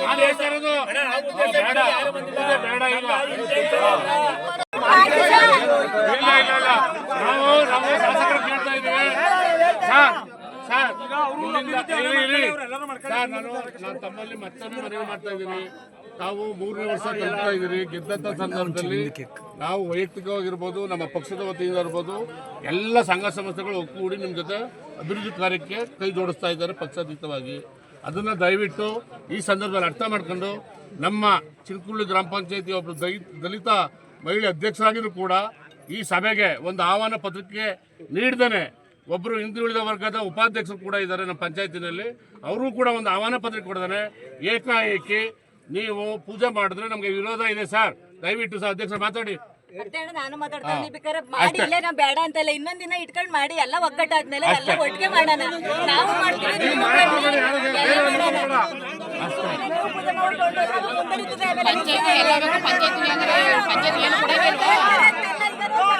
[SPEAKER 1] ನಾನು ಹೇಳ್ತಾ ಇರೋದು ಬೇಡ ಬೇಡ ಇಲ್ಲ ಇಲ್ಲ ಇಲ್ಲ ಇಲ್ಲ ನಾವು ನಾವು ಶಾಸಕರು ಕೇಳ್ತಾ ಇದ್ದೀವಿ ಸರ್ ಸರ್ ಇಲ್ಲಿಂದ- ಇರಿ, ಇರಿ. ಸರ್ ನಾನು ನಾನು ತಮ್ಮಲ್ಲಿ ಮತ್ತೊಮ್ಮೆ ಮನವಿ ಮಾಡ್ತಾ ಇದ್ದೀನಿ. ತಾವು ಮೂರನೇ ವರ್ಷ ಕಲಿತಾ ಇದ್ದೀರಿ ಗೆದ್ದಂಥ ಸಂದರ್ಭದಲ್ಲಿ ನಾವು ವೈಯಕ್ತಿಕವಾಗಿರ್ಬೋದು ನಮ್ಮ ಪಕ್ಷದ ವತಿಯಿಂದ ಇರ್ಬೋದು ಎಲ್ಲ ಸಂಘ ಸಂಸ್ಥೆಗಳು ಒಕ್ಕೂಡಿ ನಿಮ್ಮ ಜೊತೆ ಅಭಿವೃದ್ಧಿ ಕಾರ್ಯಕ್ಕೆ ಕೈ ಜೋಡಿಸ್ತಾ ಇದ್ದಾರೆ ಪಕ್ಷಾತೀತವಾಗಿ. ಅದನ್ನು ದಯವಿಟ್ಟು ಈ ಸಂದರ್ಭದಲ್ಲಿ ಅರ್ಥ ಮಾಡ್ಕೊಂಡು ನಮ್ಮ ಚಿನ್ಕುಳ್ಳಿ ಗ್ರಾಮ ಪಂಚಾಯತಿ ಒಬ್ಬರು ದೈ ದಲಿತ ಮಹಿಳೆ ಅಧ್ಯಕ್ಷರಾಗಿದ್ರು ಕೂಡ ಈ ಸಭೆಗೆ ಒಂದು ಆಹ್ವಾನ ಪತ್ರಿಕೆ ನೀಡ್ದೇನೆ. ಒಬ್ಬರು ಹಿಂದುಳಿದ ವರ್ಗದ ಉಪಾಧ್ಯಕ್ಷರು ಕೂಡ ಇದ್ದಾರೆ ನಮ್ಮ ಪಂಚಾಯತಿನಲ್ಲಿ. ಅವರು ಕೂಡ ಒಂದು ಆಹ್ವಾನ ಪತ್ರಿಕೆ ಕೊಡ್ತಾರೆ ಏಕಾಏಕಿ ನೀವು ಪೂಜೆ ಮಾಡಿದ್ರೆ ನಮಗೆ ವಿರೋಧ ಇದೆ ಸರ್. ದಯವಿಟ್ಟು ಸರ್ ಅಧ್ಯಕ್ಷರು ಮಾತಾಡಿ.
[SPEAKER 6] ನಾನು ಮಾತಾಡ್ತೀನಿ ಬೇಕಾದ್ರೆ ಮಾಡಿ ಇಲ್ಲೇ ನಾವು ಬೇಡ ಅಂತಲ್ಲ ಇನ್ನೊಂದ್ ದಿನ ಇಟ್ಕೊಂಡು ಮಾಡಿ ಎಲ್ಲ ಒಗ್ಗಟ್ಟಾದ್ಮೇಲೆ ಎಲ್ಲ ಒಟ್ಟಿಗೆ ಮಾಡೋಣ. ನಾವು ಮಾಡ್ತೀವಿ ಮಾಡ್ತೀರಿ. ಎಲ್ಲ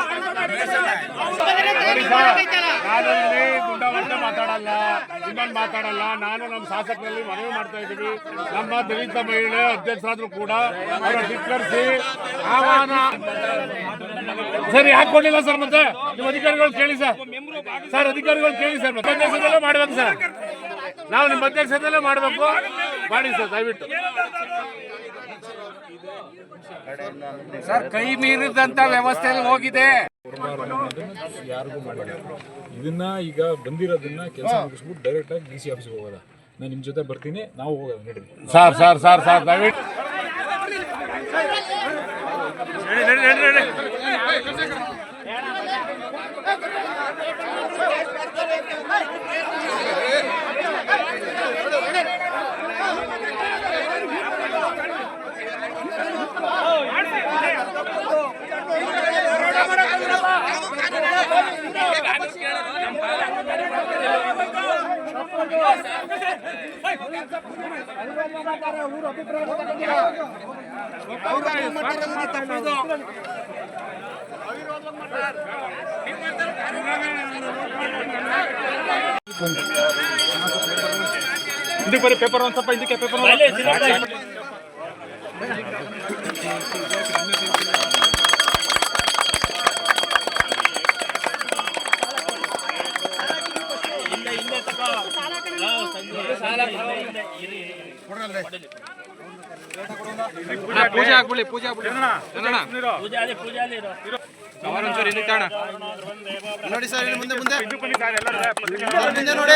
[SPEAKER 1] ಮಾತಾಡಲ್ಲ ಇನ್ನೊಂದು ಮಾತಾಡಲ್ಲ ನಾನು ನಮ್ಮ ಶಾಸಕರಲ್ಲಿ ಮನವಿ ಮಾಡ್ತಾ ಇದ್ದೀವಿ ನಮ್ಮ ದಲಿತ ಮಹಿಳೆ ಅಧ್ಯಕ್ಷರಾದ್ರು ಕೂಡ ಅವರ ಧಿಕ್ಕರಿಸಿ ಆಹ್ವಾನ ಸರ್, ಯಾಕೆ ಕೊಡಲಿಲ್ಲ ಸರ್ ಮತ್ತೆ? ನಿಮ್ಮ ಅಧಿಕಾರಿಗಳು ಕೇಳಿ ಸರ್. ಸರ್, ಅಧಿಕಾರಿಗಳು ಕೇಳಿ ಸರ್ ಮತ್ತೆ. ಅಧ್ಯಕ್ಷದಲ್ಲೇ ಮಾಡ್ಬೇಕು ಸರ್. ನಾವು ನಿಮ್ಮ ಅಧ್ಯಕ್ಷದಲ್ಲೇ ಮಾಡಬೇಕು. ಮಾಡಿ ಸರ್, ದಯವಿಟ್ಟು.
[SPEAKER 4] ಸರ್ ಕೈ ಮೀರಿದಂತ ವ್ಯವಸ್ಥೆಯಲ್ಲಿ ಹೋಗಿದೆ.
[SPEAKER 3] ಯಾರಿಗೂ ಮಾಡಿಲ್ಲ ಇದನ್ನ ಈಗ ಬಂದಿರೋದನ್ನ ಕೆಲಸ ಮುಗಿಸ್ಬಿಟ್ಟು ಡೈರೆಕ್ಟ್ ಆಗಿ ಡಿ ಸಿ ಆಫೀಸ್ಗೆ ಹೋಗೋದ. ನಾನು ನಿಮ್ಮ ಜೊತೆ ಬರ್ತೀನಿ ನಾವು ಹೋಗೋದ ನಡೀರಿ.
[SPEAKER 1] ಸರ್ ಸರ್ ಸರ್ ಸರ್ ದಯವಿಟ್ಟು.
[SPEAKER 4] ಇದಕ್ಕೆ ಬರೀ ಪೇಪರ್ ಒಂದು ಸ್ವಲ್ಪ ಇದಕ್ಕೆ ಪೇಪರ್ ಪೂಜೆ ಆಗ್ಬಿಡಿ ಪೂಜೆ ಆಗ್ಬಿಡಿ
[SPEAKER 5] ನೋಡಿ ಸರ್ ಇಲ್ಲಿ ಮುಂದೆ ಮುಂದೆ. ಮುಂದೆ ನೋಡಿ.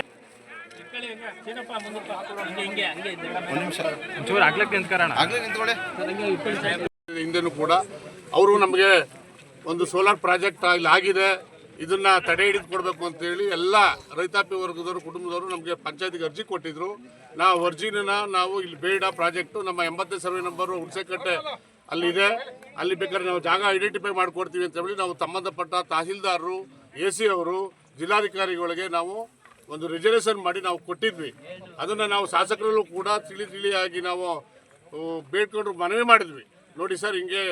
[SPEAKER 5] ಆಗ್ಲೇ ನಿಂತ್ಕೊಳ್ಳಿ.
[SPEAKER 1] ಹಿಂದೆನೂ ಕೂಡ ಅವರು ನಮಗೆ ಒಂದು ಸೋಲಾರ್ ಪ್ರಾಜೆಕ್ಟ್ ಇಲ್ಲಿ ಆಗಿದೆ ಇದನ್ನ ತಡೆ ಹಿಡಿದು ಕೊಡಬೇಕು ಅಂತೇಳಿ ಎಲ್ಲ ರೈತಾಪಿ ವರ್ಗದವರು ಕುಟುಂಬದವರು ನಮಗೆ ಪಂಚಾಯತಿಗೆ ಅರ್ಜಿ ಕೊಟ್ಟಿದ್ರು. ನಾವು ಅರ್ಜಿನ ನಾವು ಇಲ್ಲಿ ಬೇಡ ಪ್ರಾಜೆಕ್ಟು ನಮ್ಮ ಎಂಬತ್ತನೇ ಸರ್ವೆ ನಂಬರು ಹುಣಸೆಕಟ್ಟೆ ಅಲ್ಲಿದೆ. ಅಲ್ಲಿ ಬೇಕಾದ್ರೆ ನಾವು ಜಾಗ ಐಡೆಂಟಿಫೈ ಮಾಡಿಕೊಡ್ತೀವಿ ಅಂತ ಹೇಳಿ ನಾವು ಸಂಬಂಧಪಟ್ಟ ತಹಸೀಲ್ದಾರರು ಎ ಸಿ ಅವರು ಜಿಲ್ಲಾಧಿಕಾರಿಗಳಿಗೆ ನಾವು ಒಂದು ರಿಸರ್ವೇಷನ್ ಮಾಡಿ ನಾವು ಕೊಟ್ಟಿದ್ವಿ. ಅದನ್ನು ನಾವು ಶಾಸಕರಲ್ಲೂ ಕೂಡ ತಿಳಿ ತಿಳಿಯಾಗಿ ನಾವು ಬೇಡ್ಕೊಂಡು ಮನವಿ ಮಾಡಿದ್ವಿ. ನೋಡಿ ಸರ್, ಹಿಂಗೆ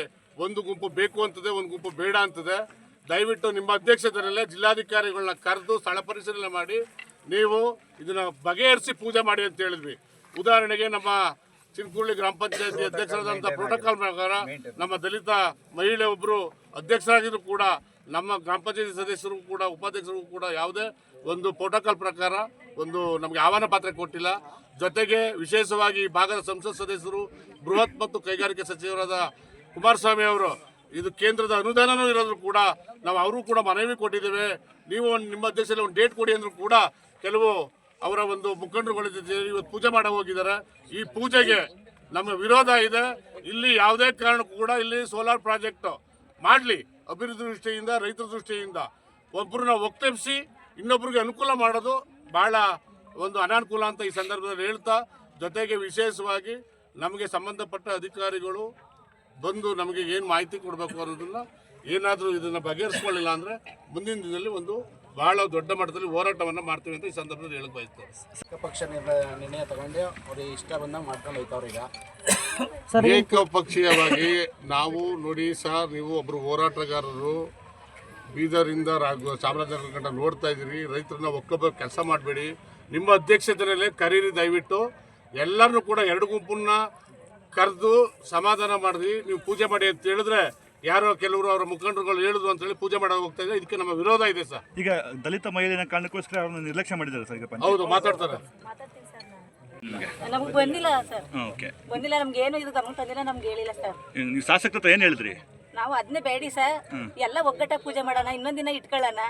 [SPEAKER 1] ಒಂದು ಗುಂಪು ಬೇಕು ಅಂತದೆ, ಒಂದು ಗುಂಪು ಬೇಡ ಅಂತದೆ. ದಯವಿಟ್ಟು ನಿಮ್ಮ ಅಧ್ಯಕ್ಷತೆಯಲ್ಲೇ ಜಿಲ್ಲಾಧಿಕಾರಿಗಳನ್ನ ಕರೆದು ಸ್ಥಳ ಪರಿಶೀಲನೆ ಮಾಡಿ, ನೀವು ಇದನ್ನ ಬಗೆಹರಿಸಿ ಪೂಜೆ ಮಾಡಿ ಅಂತ ಹೇಳಿದ್ವಿ. ಉದಾಹರಣೆಗೆ ನಮ್ಮ ಚಿನ್ಕುಳ್ಳಿ ಗ್ರಾಮ ಪಂಚಾಯತಿ ಅಧ್ಯಕ್ಷರಾದಂಥ ಪ್ರೋಟೋಕಾಲ್ ಪ್ರಕಾರ ನಮ್ಮ ದಲಿತ ಮಹಿಳೆ ಒಬ್ಬರು ಅಧ್ಯಕ್ಷರಾಗಿದ್ರು ಕೂಡ, ನಮ್ಮ ಗ್ರಾಮ ಪಂಚಾಯತಿ ಸದಸ್ಯರು ಕೂಡ, ಉಪಾಧ್ಯಕ್ಷರು ಕೂಡ ಯಾವುದೇ ಒಂದು ಪ್ರೋಟೋಕಾಲ್ ಪ್ರಕಾರ ಒಂದು ನಮಗೆ ಆಹ್ವಾನ ಪಾತ್ರ ಕೊಟ್ಟಿಲ್ಲ. ಜೊತೆಗೆ ವಿಶೇಷವಾಗಿ ಭಾಗದ ಸಂಸತ್ ಸದಸ್ಯರು, ಬೃಹತ್ ಮತ್ತು ಕೈಗಾರಿಕೆ ಸಚಿವರಾದ ಕುಮಾರಸ್ವಾಮಿ ಅವರು, ಇದು ಕೇಂದ್ರದ ಅನುದಾನನೂ ಇರೋದ್ರು ಕೂಡ ನಾವು ಅವರು ಕೂಡ ಮನವಿ ಕೊಟ್ಟಿದ್ದೇವೆ. ನೀವು ನಿಮ್ಮ ದೇಶದಲ್ಲಿ ಒಂದು ಡೇಟ್ ಕೊಡಿ ಅಂದ್ರೂ ಕೂಡ ಕೆಲವು ಅವರ ಒಂದು ಮುಖಂಡರುಗಳ ಇವತ್ತು ಪೂಜೆ ಮಾಡ ಹೋಗಿದ್ದಾರೆ. ಈ ಪೂಜೆಗೆ ನಮ್ಮ ವಿರೋಧ ಇದೆ. ಇಲ್ಲಿ ಯಾವುದೇ ಕಾರಣಕ್ಕೂ ಕೂಡ ಇಲ್ಲಿ ಸೋಲಾರ್ ಪ್ರಾಜೆಕ್ಟ್ ಮಾಡಲಿ ಅಭಿವೃದ್ಧಿ ದೃಷ್ಟಿಯಿಂದ, ರೈತರ ದೃಷ್ಟಿಯಿಂದ. ಒಬ್ಬರನ್ನ ಒಕ್ಕೆಬ್ಸಿ ಇನ್ನೊಬ್ರಿಗೆ ಅನುಕೂಲ ಮಾಡೋದು ಬಹಳ ಒಂದು ಅನಾನುಕೂಲ ಅಂತ ಈ ಸಂದರ್ಭದಲ್ಲಿ ಹೇಳ್ತಾ ಜೊತೆಗೆ ವಿಶೇಷವಾಗಿ ನಮಗೆ ಸಂಬಂಧಪಟ್ಟ ಅಧಿಕಾರಿಗಳು ಬಂದು ನಮಗೆ ಏನು ಮಾಹಿತಿ ಕೊಡಬೇಕು ಅನ್ನೋದನ್ನು ಏನಾದರೂ ಇದನ್ನು ಬಗೆಹರಿಸ್ಕೊಳ್ಳಿಲ್ಲ ಅಂದರೆ ಮುಂದಿನ ದಿನದಲ್ಲಿ ಒಂದು ಬಹಳ ದೊಡ್ಡ ಮಟ್ಟದಲ್ಲಿ ಹೋರಾಟವನ್ನು ಮಾಡ್ತೀವಿ ಅಂತ ಈ ಸಂದರ್ಭದಲ್ಲಿ ಹೇಳಕ್ ಬಯಸ್ತೇವೆ
[SPEAKER 7] ಪಕ್ಷ ನಿರ್ಣಯ ತಗೊಂಡೆ ತಗೊಂಡು ಅವ್ರಿಗೆ ಇಷ್ಟ ಬಂದಂಗೆ ಮಾಡ್ಕೊಂಡು ಹೋಯ್ತವ್ರು ಈಗ.
[SPEAKER 1] ಏಕಪಕ್ಷೀಯವಾಗಿ ನಾವು ನೋಡಿ ಸರ್ ನೀವು ಒಬ್ಬರು ಹೋರಾಟಗಾರರು ಬೀದರಿಂದ ರಾಘ ಚಾಮರಾಜನಗರ ನೋಡ್ತಾ ಇದ್ದೀರಿ. ರೈತರನ್ನ ಒಕ್ಕೊಬ್ಬರು ಕೆಲಸ ಮಾಡಬೇಡಿ. ನಿಮ್ಮ ಅಧ್ಯಕ್ಷತೆಯಲ್ಲಿ ಕರೀರಿ ದಯವಿಟ್ಟು. ಎಲ್ಲರನ್ನೂ ಕೂಡ ಎರಡು ಗುಂಪನ್ನ ಕರೆದು ಸಮಾಧಾನ ಮಾಡಿದ್ವಿ ನೀವು ಪೂಜೆ ಮಾಡಿ ಅಂತ ಹೇಳಿದ್ರೆ ಯಾರೋ ಕೆಲವರು ಅವರ ಮುಖಂಡರುಗಳು ಅಂತ ಹೇಳಿ ಪೂಜೆ ಮಾಡೋಕೆ ಹೋಗ್ತಾ ಇದೆ ಇದಕ್ಕೆ ನಮ್ಮ ವಿರೋಧ ಇದೆ ಸರ್.
[SPEAKER 8] ಈಗ ದಲಿತ ಮಹಿಳೆಯ ಕಾರಣಕ್ಕೋಸ್ಕರ ಅವರನ್ನು ನಿರ್ಲಕ್ಷ್ಯ ಮಾಡಿದ್ದಾರೆ ಸರ್ ಈಗ
[SPEAKER 1] ಹೌದು ಮಾತಾಡ್ತಾರೆ.
[SPEAKER 6] ನಮ್ಗೆ ಬಂದಿಲ್ಲ ಸರ್.
[SPEAKER 8] ಓಕೆ.
[SPEAKER 6] ಬಂದಿಲ್ಲ ನಮ್ಗೆ ಏನು ಇದು ಗಮನ ತಂದಿಲ್ಲ ನಮ್ಗೆ ಹೇಳಿಲ್ಲ ಸರ್.
[SPEAKER 8] ನೀವು ಶಾಸಕರ ಹತ್ರ ಏನು ಹೇಳಿದ್ರಿ?
[SPEAKER 6] ನಾವು ಅದನ್ನೇ ಬೇಡಿ ಸರ್. ಎಲ್ಲ ಒಗ್ಗಟ್ಟಾಗಿ ಪೂಜೆ ಮಾಡೋಣ ಇನ್ನೊಂದಿನ ದಿನ ಇಟ್ಕೊಳ್ಳೋಣ.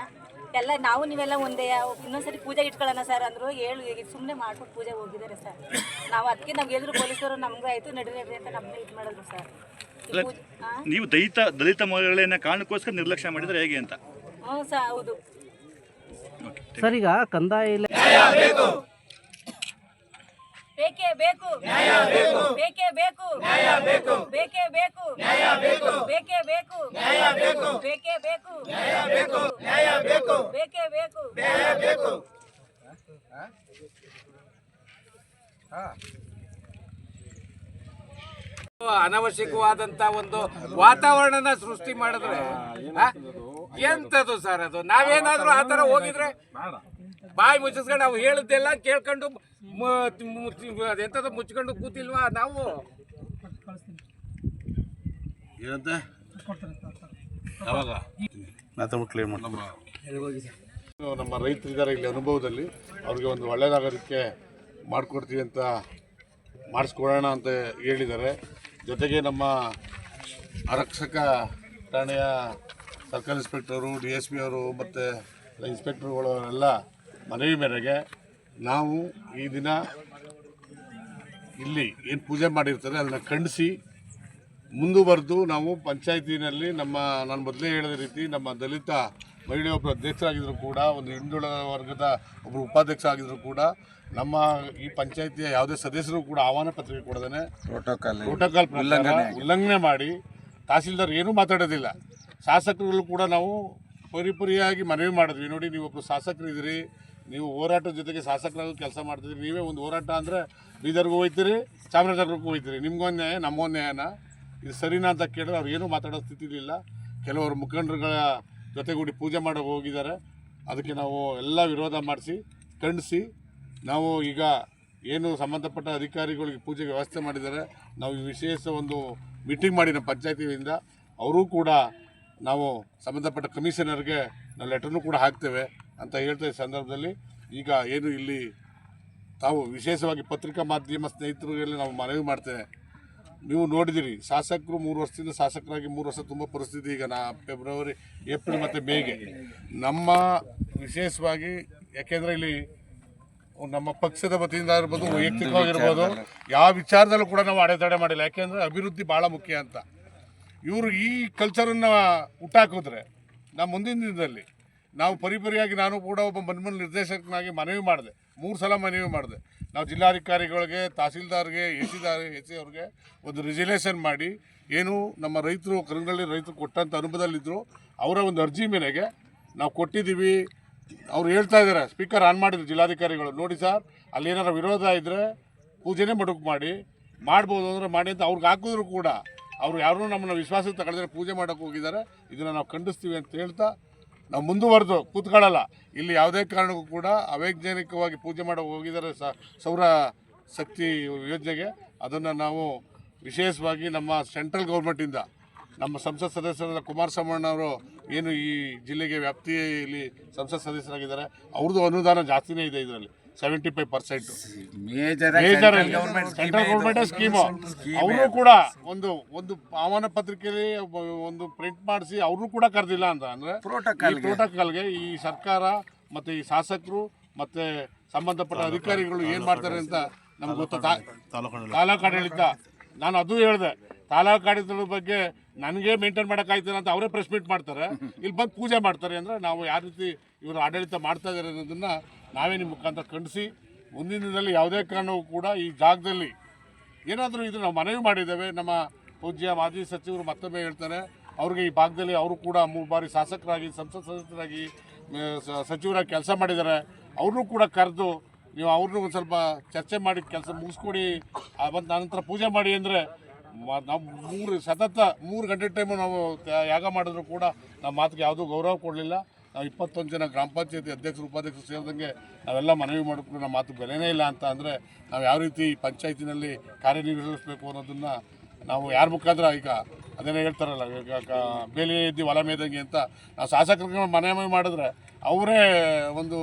[SPEAKER 6] ಎಲ್ಲ ನಾವು ನೀವೆಲ್ಲ ಒಂದೇ ಇನ್ನೊಂದ್ಸರಿ ಪೂಜೆ ಇಟ್ಕೊಳ್ಳೋಣ ಸರ್ ಅಂದ್ರು ಹೇಳು ಈಗ ಸುಮ್ಮನೆ ಮಾಡ್ಬಿಟ್ಟು ಪೂಜೆ ಹೋಗಿದ್ದಾರೆ ಸರ್. ನಾವು ಅದಕ್ಕೆ ನಮ್ಗೆ ಎದುರು ಪೊಲೀಸರು ನಮ್ಗೆ ಆಯಿತು ನಡಿ ನಡ್ರಿ ಅಂತ ನಮ್ಮನ್ನ ಇದು ಮಾಡಿದ್ರು ಸರ್.
[SPEAKER 8] ನೀವು ದಲಿತ ದಲಿತ ಮಹಿಳೆಯನ್ನ ಕಾರಣಕ್ಕೋಸ್ಕರ ನಿರ್ಲಕ್ಷ್ಯ ಮಾಡಿದ್ರೆ ಹೇಗೆ ಅಂತ?
[SPEAKER 6] ಹ್ಞೂ ಸರ್ ಹೌದು.
[SPEAKER 2] ಸರ್ ಈಗ ಕಂದಾಯ ಇಲಾಖೆ
[SPEAKER 6] ಬೇಕೇ ಬೇಕು. ಬೇಕೇ. ಬೇಕು ಬೇಕೇ. ಬೇಕು. ಬೇಕೇ ಬೇಕು. ಬೇಕೇ. ಬೇಕು ಬೇಕೇ. ಬೇಕು.
[SPEAKER 4] ಅನವಶ್ಯಕವಾದಂತ ಒಂದು ವಾತಾವರಣನ ಸೃಷ್ಟಿ ಮಾಡಿದ್ರೆ? ಎಂತದು ಸರ್ ಅದು? ನಾವೇನಾದ್ರೂ ಆತರ ತರ ಹೋಗಿದ್ರೆ? ಬಾಯಿ ಮುಚ್ಚಿಸ್ಕೊಂಡು ನಾವು ಹೇಳಿದ್ದೆಲ್ಲ ಕೇಳ್ಕೊಂಡು ಅದೆಂತದ ಮುಚ್ಕೊಂಡು ಕೂತಿಲ್ವಾ ನಾವು?
[SPEAKER 1] ಏನಂತೆ? ಯಾವಾಗ? ನಮ್ಮ ರೈತರಿದ್ದಾರೆ ಇಲ್ಲಿ ಅನುಭವದಲ್ಲಿ. ಅವ್ರಿಗೆ ಒಂದು ಒಳ್ಳೇದಾಗೋದಕ್ಕೆ ಮಾಡಿಕೊಡ್ತೀವಿ ಅಂತ ಮಾಡಿಸ್ಕೊಡೋಣ ಅಂತ ಹೇಳಿದ್ದಾರೆ. ಜೊತೆಗೆ ನಮ್ಮ ಆರಕ್ಷಕ ಠಾಣೆಯ circle inspector D S P ಅವರು ಮತ್ತು ಇನ್ಸ್ಪೆಕ್ಟರ್ಗಳು ಎಲ್ಲ ಮನವಿ ಮೇರೆಗೆ ನಾವು ಈ ದಿನ ಇಲ್ಲಿ ಏನು ಪೂಜೆ ಮಾಡಿರ್ತಾರೆ ಅದನ್ನು ಖಂಡಿಸಿ ಮುಂದುವರೆದು ನಾವು ಪಂಚಾಯತಿನಲ್ಲಿ ನಮ್ಮ ನಾನು ಮೊದಲೇ ಹೇಳಿದ ರೀತಿ ನಮ್ಮ ದಲಿತ ಮಹಿಳೆಯೊಬ್ಬರು ಅಧ್ಯಕ್ಷರಾಗಿದ್ದರೂ ಕೂಡ ಒಂದು ಹಿಂದುಳಿದ ವರ್ಗದ ಒಬ್ಬರು ಉಪಾಧ್ಯಕ್ಷ ಆಗಿದ್ರು ಕೂಡ ನಮ್ಮ ಈ ಪಂಚಾಯತಿಯ ಯಾವುದೇ ಸದಸ್ಯರು ಕೂಡ ಆಹ್ವಾನ ಪತ್ರಿಕೆ ಕೊಡದೇ
[SPEAKER 4] ಪ್ರೋಟೋಕಾಲ್
[SPEAKER 1] ಪ್ರೋಟೋಕಾಲ್ ಉಲ್ಲಂಘನೆ ಉಲ್ಲಂಘನೆ ಮಾಡಿ ತಹಸೀಲ್ದಾರ್ ಏನೂ ಮಾತಾಡೋದಿಲ್ಲ. ಶಾಸಕರುಗಳು ಕೂಡ ನಾವು ಪರಿಪರಿಯಾಗಿ ಮನವಿ ಮಾಡಿದ್ವಿ. ನೋಡಿ ನೀವು ಒಬ್ಬರು ಶಾಸಕರಿದ್ದೀರಿ ನೀವು ಹೋರಾಟದ ಜೊತೆಗೆ ಶಾಸಕರಾಗಿ ಕೆಲಸ ಮಾಡ್ತಿದ್ರಿ ನೀವೇ ಒಂದು ಹೋರಾಟ ಅಂದರೆ ಬೀದರ್ಗೂ ಹೋಯ್ತೀರಿ ಚಾಮರಾಜನಗರಕ್ಕೂ ಹೋಯ್ತೀರಿ ನಿಮ್ಗೊಂದು ನ್ಯಾಯ ನಮ್ಮೊಂದು ನ್ಯಾಯನ ಇದು ಸರಿನಾ ಅಂತ ಕೇಳಿದ್ರೆ ಅವ್ರು ಏನೂ ಮಾತಾಡೋ ಸ್ಥಿತಿಲಿಲ್ಲ ಕೆಲವರು ಮುಖಂಡರುಗಳ ಜೊತೆಗೂಡಿ ಪೂಜೆ ಮಾಡೋಕೆ ಹೋಗಿದ್ದಾರೆ. ಅದಕ್ಕೆ ನಾವು ಎಲ್ಲ ವಿರೋಧ ಮಾಡಿಸಿ, ಖಂಡಿಸಿ, ನಾವು ಈಗ ಏನು ಸಂಬಂಧಪಟ್ಟ ಅಧಿಕಾರಿಗಳಿಗೆ ಪೂಜೆಗೆ ವ್ಯವಸ್ಥೆ ಮಾಡಿದ್ದಾರೆ. ನಾವು ವಿಶೇಷ ಒಂದು ಮೀಟಿಂಗ್ ಮಾಡಿ ನಮ್ಮ ಪಂಚಾಯತಿಯಿಂದ ಅವರೂ ಕೂಡ ನಾವು ಸಂಬಂಧಪಟ್ಟ ಕಮಿಷನರ್ಗೆ ನಾವು ಲೆಟರ್ನು ಕೂಡ ಹಾಕ್ತೇವೆ. ಅಂತ ಹೇಳ್ತಾ ಸಂದರ್ಭದಲ್ಲಿ ಈಗ ಏನು ಇಲ್ಲಿ ತಾವು ವಿಶೇಷವಾಗಿ ಪತ್ರಿಕಾ ಮಾಧ್ಯಮ ಸ್ನೇಹಿತರುಗಳಲ್ಲಿ ನಾವು ಮನವಿ ಮಾಡ್ತೇವೆ. ನೀವು ನೋಡಿದಿರಿ, ಶಾಸಕರು ಮೂರು ವರ್ಷದಿಂದ ಶಾಸಕರಾಗಿ ಮೂರು ವರ್ಷ ತುಂಬ ಪರಿಸ್ಥಿತಿ ಈಗ ನಾ ಫೆಬ್ರವರಿ, ಏಪ್ರಿಲ್ ಮತ್ತು ಮೇಗೆ. ನಮ್ಮ ವಿಶೇಷವಾಗಿ, ಯಾಕೆಂದರೆ ಇಲ್ಲಿ ನಮ್ಮ ಪಕ್ಷದ ವತಿಯಿಂದ ಇರ್ಬೋದು ವೈಯಕ್ತಿಕವಾಗಿರ್ಬೋದು, ಯಾವ ವಿಚಾರದಲ್ಲೂ ಕೂಡ ನಾವು ಅಡೆತಡೆ ಮಾಡಿಲ್ಲ. ಯಾಕೆಂದರೆ ಅಭಿವೃದ್ಧಿ ಭಾಳ ಮುಖ್ಯ ಅಂತ. ಇವರು ಈ ಕಲ್ಚರನ್ನು ಹುಟ್ಟಾಕಿದ್ರೆ ನಮ್ಮ ಮುಂದಿನ ದಿನದಲ್ಲಿ ನಾವು ಪರಿಪರಿಯಾಗಿ ನಾನು ಕೂಡ ಒಬ್ಬ ಮನ್ಮನ್ ನಿರ್ದೇಶಕನಾಗಿ ಮನವಿ ಮಾಡಿದೆ. ಮೂರು ಸಲ ಮನವಿ ಮಾಡಿದೆ. ನಾವು ಜಿಲ್ಲಾಧಿಕಾರಿಗಳಿಗೆ, ತಹಸೀಲ್ದಾರ್ಗೆ ಎ ಸಿದಾರ್ ಎ ಸಿ ಅವ್ರಿಗೆ ಒಂದು ರಿಸಲ್ಯೂಷನ್ ಮಾಡಿ ಏನು ನಮ್ಮ ರೈತರು ಕರಂಗಳ್ಳಿ ರೈತರು ಕೊಟ್ಟಂಥ ಅನುಭವದಲ್ಲಿದ್ದರು ಅವರ ಒಂದು ಅರ್ಜಿ ಮೇರೆಗೆ ನಾವು ಕೊಟ್ಟಿದ್ದೀವಿ. ಅವ್ರು ಹೇಳ್ತಾ ಇದ್ದಾರೆ, ಸ್ಪೀಕರ್ ಆನ್ ಮಾಡಿದ್ರು ಜಿಲ್ಲಾಧಿಕಾರಿಗಳು. ನೋಡಿ ಸರ್ ಅಲ್ಲಿ ಏನಾರು ವಿರೋಧ ಇದ್ದರೆ ಪೂಜೆನೇ ಮಡುಕು ಮಾಡಿ, ಮಾಡ್ಬೋದು ಅಂದರೆ ಮಾಡಿ ಅಂತ ಅವ್ರಿಗೆ ಹಾಕಿದ್ರು ಕೂಡ. ಅವ್ರು ಯಾರೂ ನಮ್ಮನ್ನು ವಿಶ್ವಾಸಕ್ಕೆ ತಗೊಳಿದ್ರೆ ಪೂಜೆ ಮಾಡೋಕೆ ಹೋಗಿದ್ದಾರೆ. ಇದನ್ನು ನಾವು ಖಂಡಿಸ್ತೀವಿ ಅಂತ ಹೇಳ್ತಾ ನಾವು ಮುಂದುವರೆದು ಕೂತ್ಕೊಳ್ಳಲ್ಲ. ಇಲ್ಲಿ ಯಾವುದೇ ಕಾರಣಕ್ಕೂ ಕೂಡ ಅವೈಜ್ಞಾನಿಕವಾಗಿ ಪೂಜೆ ಮಾಡೋ ಹೋಗಿದ್ದಾರೆ ಸೌರ ಶಕ್ತಿ ಯೋಜನೆಗೆ. ಅದನ್ನು ನಾವು ವಿಶೇಷವಾಗಿ ನಮ್ಮ ಸೆಂಟ್ರಲ್ ಗೌರ್ಮೆಂಟಿಂದ, ನಮ್ಮ ಸಂಸತ್ ಸದಸ್ಯರಾದ ಕುಮಾರಸ್ವಾಮಣ್ಣವರು ಏನು ಈ ಜಿಲ್ಲೆಗೆ ವ್ಯಾಪ್ತಿಯಲ್ಲಿ ಸಂಸತ್ ಸದಸ್ಯರಾಗಿದ್ದಾರೆ, ಅವ್ರದ್ದು ಅನುದಾನ ಜಾಸ್ತಿನೇ ಇದೆ ಇದರಲ್ಲಿ. Seventy five percent
[SPEAKER 4] major
[SPEAKER 1] central government scheme ಅವರು ಕೂಡ ಒಂದು ಒಂದು ಆಹ್ವಾನ ಪತ್ರಿಕೆಯಲ್ಲಿ ಒಬ್ಬ- ಒಂದು ಪ್ರಿಂಟ್ ಮಾಡಿಸಿ ಅವರು ಕೂಡ ಕರೆದಿಲ್ಲ ಅಂತ ಅಂದ್ರೆ ಈ ಪ್ರೋಟೋಕಾಲ್ಗೆ ಈ ಸರ್ಕಾರ ಮತ್ತೆ ಈ ಶಾಸಕರು ಮತ್ತೆ ಸಂಬಂಧಪಟ್ಟ ಅಧಿಕಾರಿಗಳು ಏನ್ ಮಾಡ್ತಾರೆ ಅಂತ ನಮ್ಗೆ ಗೊತ್ತಾ. ತಾಲೂಕು ಆಡಳಿತ. ನಾನು ಅದು ಹೇಳಿದೆ ತಾಲೂಕು ಆಡಳಿತದ ಬಗ್ಗೆ ನನಗೆ ಮೇಂಟೈನ್ ಮಾಡೋಕ್ಕಾಯ್ತಿಲ್ಲ ಅಂತ ಅವರೇ ಪ್ರೆಸ್ ಮೀಟ್ ಮಾಡ್ತಾರೆ. ಇಲ್ಲಿ ಬಂದು ಪೂಜೆ ಮಾಡ್ತಾರೆ ಅಂದರೆ ನಾವು ಯಾವ ರೀತಿ ಇವರು ಆಡಳಿತ ಮಾಡ್ತಾ ಇದ್ದಾರೆ ಅನ್ನೋದನ್ನು ನಾವೇ ನಿಮ್ಮ ಮುಖಾಂತರ ಖಂಡಿಸಿ ಮುಂದಿನ ದಿನದಲ್ಲಿ ಯಾವುದೇ ಕಾರಣವೂ ಕೂಡ ಈ ಜಾಗದಲ್ಲಿ ಏನಾದರೂ ಇದು ನಾವು ಮನವಿ ಮಾಡಿದ್ದೇವೆ. ನಮ್ಮ ಪೂಜ್ಯ ಮಾಜಿ ಸಚಿವರು ಮತ್ತೊಮ್ಮೆ ಹೇಳ್ತಾರೆ, ಅವ್ರಿಗೆ ಈ ಭಾಗದಲ್ಲಿ ಅವರು ಕೂಡ ಮೂರು ಬಾರಿ ಶಾಸಕರಾಗಿ, ಸಂಸತ್ ಸದಸ್ಯರಾಗಿ ಸಚಿವರಾಗಿ ಕೆಲಸ ಮಾಡಿದ್ದಾರೆ. ಅವ್ರನ್ನೂ ಕೂಡ ಕರೆದು ನೀವು ಅವ್ರನ್ನೂ ಒಂದು ಸ್ವಲ್ಪ ಚರ್ಚೆ ಮಾಡಿ, ಕೆಲಸ ಮುಗಿಸ್ಕೊಡಿ. ಮತ್ತು ನಂತರ ಪೂಜೆ ಮಾಡಿ ಅಂದರೆ ನಾವು ಮೂರು, ಸತತ ಮೂರು ಗಂಟೆ ಟೈಮು ನಾವು ಯಾಗ ಮಾಡಿದ್ರು ಕೂಡ ನಮ್ಮ ಮಾತಿಗೆ ಯಾವುದೂ ಗೌರವ ಕೊಡಲಿಲ್ಲ. ಇಪ್ಪತ್ತೊಂದು ಜನ ಗ್ರಾಮ ಪಂಚಾಯತಿ ಅಧ್ಯಕ್ಷರು, ಉಪಾಧ್ಯಕ್ಷರು ಸೇರಿದಂಗೆ ನಾವೆಲ್ಲ ಮನವಿ ಮಾಡಿಕೊಂಡು ನಮ್ಮ ಮಾತು ಬೆಲೆನೇ ಇಲ್ಲ ಅಂತ ಅಂದರೆ ನಾವು ಯಾವ ರೀತಿ ಪಂಚಾಯತಿನಲ್ಲಿ ಕಾರ್ಯನಿರ್ವಹಿಸಬೇಕು ಅನ್ನೋದನ್ನು ನಾವು ಯಾರ ಮುಖಾಂತರ ಈಗ ಅದೇನೋ ಹೇಳ್ತಾರಲ್ಲ, ಈಗ ಬೇಲಿ ಇದ್ದು ಹೊಲ ಮೇದಂಗೆ ಅಂತ ನಾವು ಶಾಸಕರಿಗೆ ಮನವಿ ಮಾಡಿದ್ರೆ ಅವರೇ ಒಂದು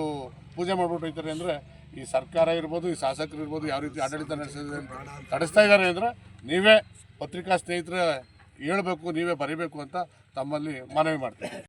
[SPEAKER 1] ಪೂಜೆ ಮಾಡ್ಬಿಟ್ಟು ಹೋಗ್ತಾರೆ ಅಂದರೆ ಈ ಸರ್ಕಾರ ಇರ್ಬೋದು, ಈ ಶಾಸಕರು ಇರ್ಬೋದು ಯಾವ ರೀತಿ ಆಡಳಿತ ನಡೆಸಿದ್ರೆ ನಡೆಸ್ತಾ ಇದ್ದಾರೆ ಅಂದರೆ ನೀವೇ ಪತ್ರಿಕಾ ಸ್ನೇಹಿತರೆ ಹೇಳಬೇಕು, ನೀವೇ ಬರೀಬೇಕು ಅಂತ ತಮ್ಮಲ್ಲಿ ಮನವಿ ಮಾಡ್ತೀನಿ